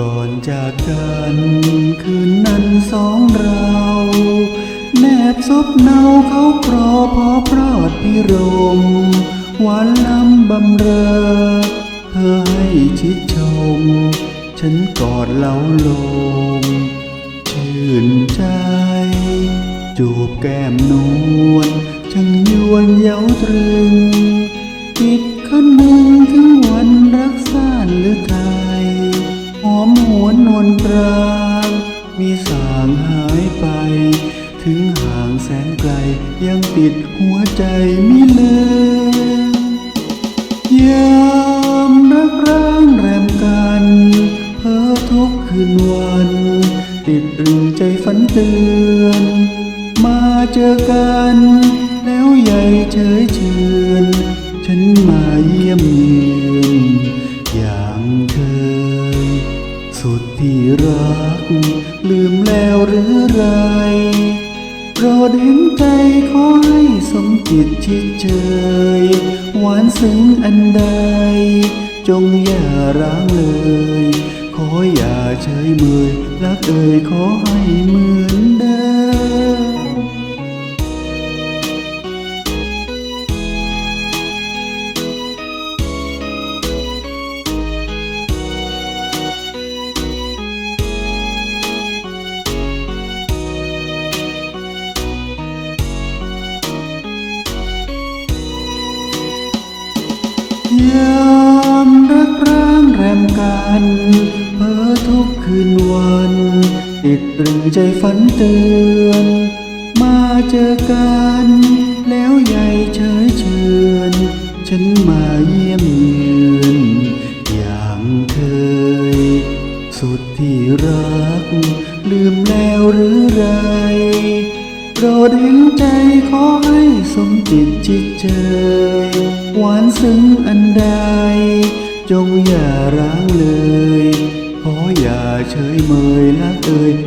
ก่อนจากกันคืนนั้นสองเรา แนบซบเนาเขาปลอพอพรอดพิรมหวานลำบำเรอ เธอให้ชิดชม ฉันกอดเล้าลม ชื่นใจ จูบแก้มนวลช่างยวนเย้าตรึง นปรางมีสางหายไป ถึงห่างแสนไกลยังติดหัวใจมิลืมยามรักร้างแรมกัน เพ้อทุกคืนวัน ติดตรึงใจฝันเตือน มาเจอกัน แล้วใหญ่เฉยเชือนฉันมาเยี่ยมเยือน รัก ลืมแล้วหรือไร โปรดเห็นใจขอให้สมจิตชิดเชยหวานซึ้งอันใด จงอย่าร้างเลย ขออย่าเฉยเมยรักเอ่ยขอให้เมื่อ ติดตรึงใจฝันเตือน มาเจอกัน แล้วใหญ่เฉยเชือนฉันมาเยี่ยมเยือนอย่างเคย สุดที่รัก ลืมแล้วหรือไรโปรดเห็นใจขอให้สมจิตจิตเจยหวานซึ้งอันใด จงอย่าร้างเลย ขออย่